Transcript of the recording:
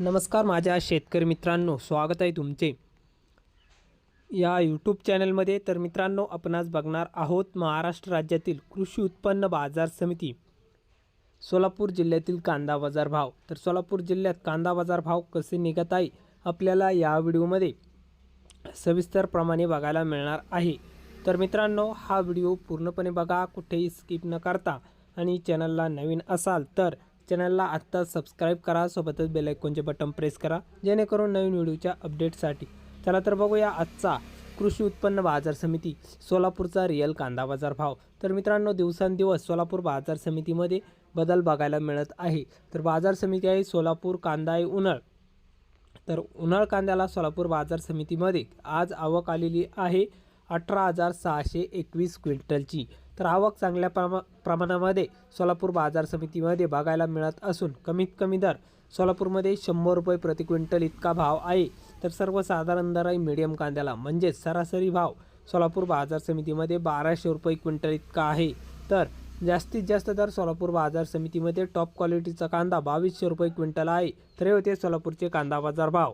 नमस्कार माझ्या शेतकरी मित्रांनो स्वागत आहे तुमचे. या यूट्यूब चॅनलमध्ये तर मित्रांनो आपणास बघणार आहोत महाराष्ट्र राज्यातील कृषी उत्पन्न बाजार समिती सोलापूर जिल्ह्यातील कांदा बाजार भाव. तर सोलापूर जिल्ह्यात कांदा बाजार भाव कसे निघत आहे आपल्याला या व्हिडिओमध्ये सविस्तरप्रमाणे बघायला मिळणार आहे. तर मित्रांनो हा व्हिडिओ पूर्णपणे बघा कुठेही स्किप न करता. आणि चॅनलला नवीन असाल तर चॅनलला आत्ता सबस्क्राईब करा सोबतच बेलायकोनचे बटन प्रेस करा जेणेकरून नवीन व्हिडिओच्या अपडेटसाठी चला तर बघूया आजचा कृषी उत्पन्न बाजार समिती सोलापूरचा रिअल कांदा बाजार भाव. तर मित्रांनो दिवसांदिवस सोलापूर बाजार समितीमध्ये बदल बघायला मिळत आहे. तर बाजार समिती आहे सोलापूर कांदा आहे उन्हाळ. तर उन्हाळ कांद्याला सोलापूर बाजार समितीमध्ये आज आवक आलेली आहे अठरा हजार सहाशे एकवीस क्विंटलची. तर आवक चांगल्या प्रमा प्रमाणामध्ये सोलापूर बाजार समितीमध्ये बघायला मिळत असून कमीत कमी दर सोलापूरमध्ये शंभर रुपये प्रति क्विंटल इतका भाव आहे. तर सर्वसाधारण दर आहे मिडियम कांद्याला म्हणजेच सरासरी भाव सोलापूर बाजार समितीमध्ये बाराशे रुपये क्विंटल इतका आहे. तर जास्तीत जास्त दर सोलापूर बाजार समितीमध्ये टॉप क्वालिटीचा कांदा बावीसशे रुपये क्विंटल आहे. तर हे होते सोलापूरचे कांदा बाजार भाव.